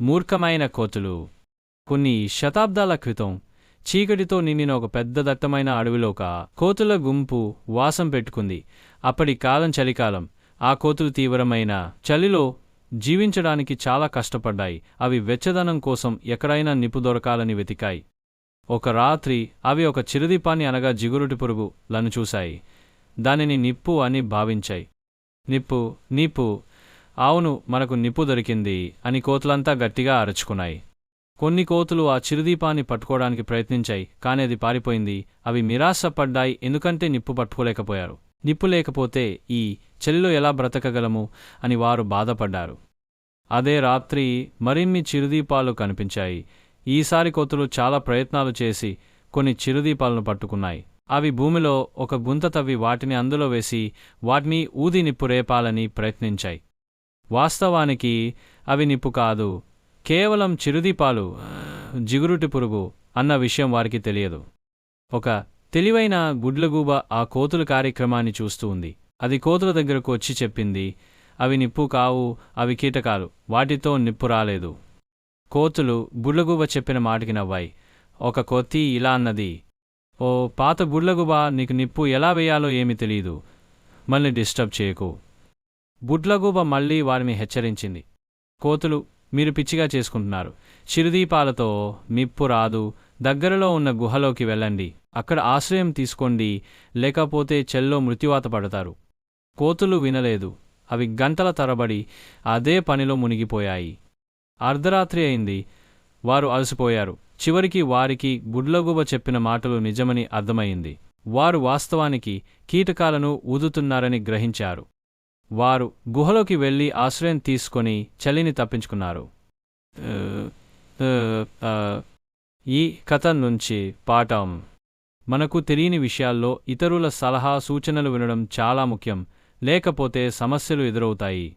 మూర్ఖమైన కోతులు. కొన్ని శతాబ్దాల క్రితం చీకటితో నిండిన ఒక పెద్ద దట్టమైన అడవిలోక కోతుల గుంపు వాసం పెట్టుకుంది. అప్పటి కాలం చలికాలం. ఆ కోతులు తీవ్రమైన చలిలో జీవించడానికి చాలా కష్టపడ్డాయి. అవి వెచ్చదనం కోసం ఎక్కడైనా నిప్పు దొరకాలని వెతికాయి. ఒక రాత్రి అవి ఒక చిరుదీపాన్ని అనగా జిగురుటి పురుగు లను చూశాయి. దానిని నిప్పు అని భావించాయి. నిప్పు నిప్పు అవును మనకు నిప్పు దొరికింది అని కోతులంతా గట్టిగా అరుచుకున్నాయి. కొన్ని కోతులు ఆ చిరుదీపాన్ని పట్టుకోవడానికి ప్రయత్నించాయి కానీ అది పారిపోయింది. అవి నిరాశపడ్డాయి ఎందుకంటే నిప్పు పట్టుకోలేకపోయారు. నిప్పు లేకపోతే ఈ చలిలో ఎలా బ్రతకగలము అని వారు బాధపడ్డారు. అదే రాత్రి మరిన్ని చిరుదీపాలు కనిపించాయి. ఈసారి కోతులు చాలా ప్రయత్నాలు చేసి కొన్ని చిరుదీపాలను పట్టుకున్నాయి. అవి భూమిలో ఒక గుంత తవ్వి వాటిని అందులో వేసి వాటిని ఊది నిప్పు రేపాలని ప్రయత్నించాయి. వాస్తవానికి అవి నిప్పు కాదు కేవలం చిరుదీపాలు జిగురుటి పురుగు అన్న విషయం వారికి తెలియదు. ఒక తెలివైన గుడ్లగూబ ఆ కోతుల కార్యక్రమాన్ని చూస్తూ ఉంది. అది కోతుల దగ్గరకు వచ్చి చెప్పింది అవి నిప్పు కావు అవి కీటకాలు వాటితో నిప్పు రాలేదు. కోతులు గుడ్లగూబ చెప్పిన మాటకి నవ్వాయి. ఒక కొత్తి ఇలా అన్నది ఓ పాత గుడ్లగూబ నీకు నిప్పు ఎలా వేయాలో ఏమీ తెలియదు మళ్ళీ డిస్టర్బ్ చేయకు. బుడ్లగూబ మళ్ళీ వారిని హెచ్చరించింది. కోతులు మీరు పిచ్చిగా చేసుకుంటున్నారు. చిరుదీపాలతో నిప్పు రాదు దగ్గరలో ఉన్న గుహలోకి వెళ్ళండి. అక్కడ ఆశ్రయం తీసుకోండి లేకపోతే చెల్లో మృత్యువాత పడతారు. కోతులు వినలేదు. అవి గంటల తరబడి అదే పనిలో మునిగిపోయాయి. అర్ధరాత్రి అయింది. వారు అలసిపోయారు. చివరికి వారికి గుడ్లగుబ చెప్పిన మాటలు నిజమని అర్థమైంది వారు వాస్తవానికి కీటకాలను ఊదుతున్నారని గ్రహించారు. వారు గుహలోకి వెళ్ళి ఆశ్రయం తీసుకొని చలిని తప్పించుకున్నారు. ఈ కథ నుంచి పాఠం. మనకు తెలియని విషయాల్లో ఇతరుల సలహా సూచనలు వినడం చాలా ముఖ్యం లేకపోతే సమస్యలు ఎదురవుతాయి.